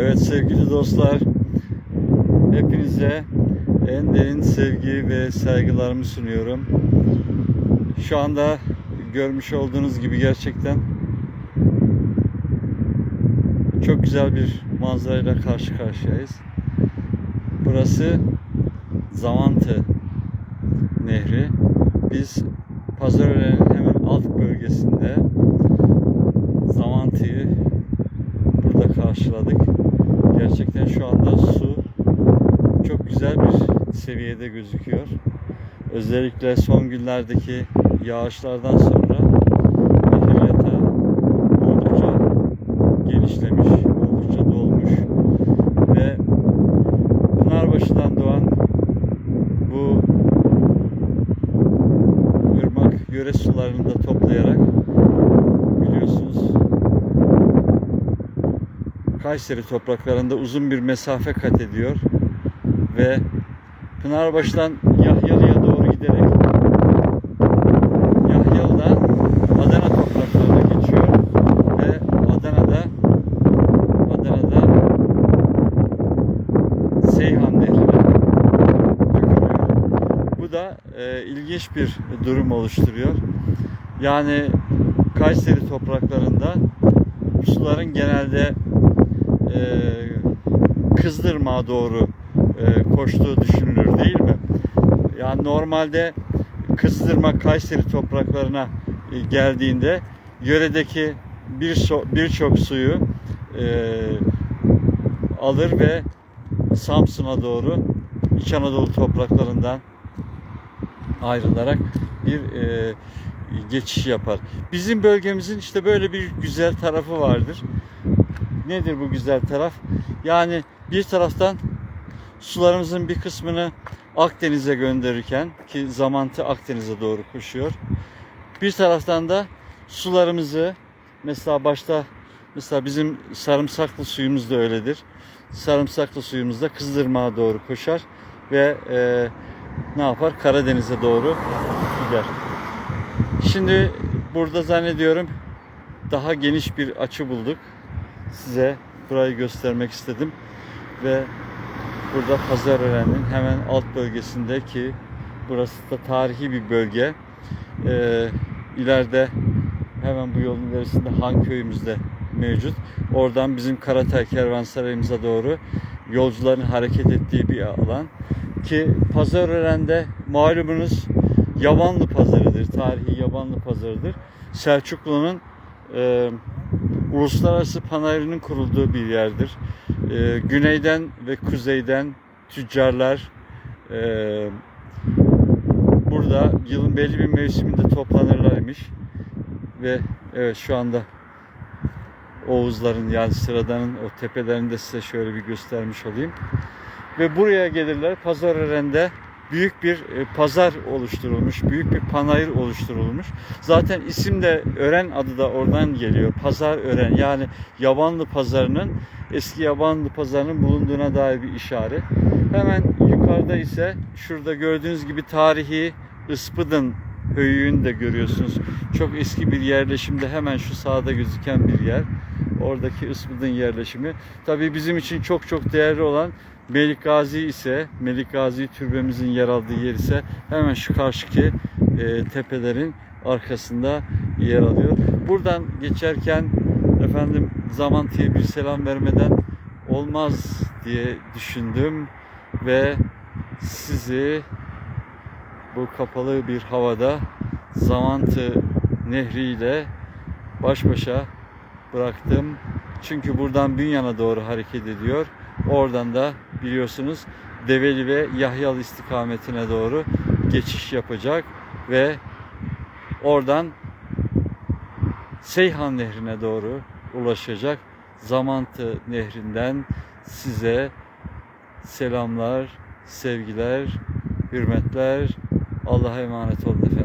Evet sevgili dostlar, hepinize en derin sevgi ve saygılarımı sunuyorum. Şu anda görmüş olduğunuz gibi gerçekten çok güzel bir manzarayla karşı karşıyayız. Burası Zamantı Nehri. Biz Pazarören'in hemen alt bölgesinde Zamantı'yı burada karşıladık. Gerçekten şu anda su çok güzel bir seviyede gözüküyor. Özellikle son günlerdeki yağışlardan sonra nehir yatağı oldukça genişlemiş, oldukça dolmuş ve Pınarbaşı'dan doğan bu ırmak yöre sularını da toplayarak biliyorsunuz Kayseri topraklarında uzun bir mesafe kat ediyor ve Pınarbaşı'dan Yahyalı'ya doğru giderek Yahyalı'dan Adana topraklarına geçiyor ve Adana'da Adana'da Seyhan Nehri'ne dökülüyor. Bu da e, ilginç bir durum oluşturuyor. Yani Kayseri topraklarında suların genelde Kızdırmağa doğru e, koştuğu düşünülür değil mi? Yani normalde Kızdırma Kayseri topraklarına e, geldiğinde yöredeki bir so- birçok suyu e, alır ve Samsun'a doğru İç Anadolu topraklarından ayrılarak bir e, geçiş yapar. Bizim bölgemizin işte böyle bir güzel tarafı vardır. Nedir bu güzel taraf? Yani bir taraftan sularımızın bir kısmını Akdeniz'e gönderirken ki zamantı Akdeniz'e doğru koşuyor. Bir taraftan da sularımızı mesela başta mesela bizim sarımsaklı suyumuz da öyledir. Sarımsaklı suyumuz da Kızdırmağa doğru koşar ve e, ne yapar? Karadeniz'e doğru gider. Şimdi burada zannediyorum daha geniş bir açı bulduk. Size burayı göstermek istedim ve burada Pazarören'in hemen alt bölgesindeki burası da tarihi bir bölge. Ee, ileride hemen bu yolun ilerisinde Han köyümüz de mevcut. Oradan bizim Karatay Kervansarayımıza doğru yolcuların hareket ettiği bir alan. Ki Pazarören'de malumunuz Yabanlı pazarıdır. Tarihi Yabanlı pazarıdır. Selçuklu'nun e, uluslararası panayırının kurulduğu bir yerdir. E, güneyden ve kuzeyden tüccarlar e, burada yılın belli bir mevsiminde toplanırlarmış ve evet şu anda Oğuzların yani sıradanın o tepelerini de size şöyle bir göstermiş olayım. Ve buraya gelirler. Pazarören'de büyük bir e, pazar oluşturulmuş, büyük bir panayır oluşturulmuş. Zaten isim de Ören adı da oradan geliyor. Pazar Ören yani Yabanlı pazarının eski Yabanlı pazarının bulunduğuna dair bir işaret. Hemen yukarıda ise şurada gördüğünüz gibi tarihi Ispıdın höyüğünü de görüyorsunuz. Çok eski bir yerleşimde hemen şu sağda gözüken bir yer. Oradaki Ispıdın yerleşimi. Tabii bizim için çok çok değerli olan Melik Gazi ise Melik Gazi türbemizin yer aldığı yer ise hemen şu karşıki e, tepelerin arkasında yer alıyor. Buradan geçerken efendim Zamantı'ya bir selam vermeden olmaz diye düşündüm ve sizi bu kapalı bir havada Zamantı nehriyle baş başa bıraktım. Çünkü buradan Bünyan'a doğru hareket ediyor. Oradan da biliyorsunuz Develi ve Yahyalı istikametine doğru geçiş yapacak ve oradan Seyhan Nehri'ne doğru ulaşacak. Zamantı Nehri'nden size selamlar, sevgiler, hürmetler. Allah'a emanet olun efendim.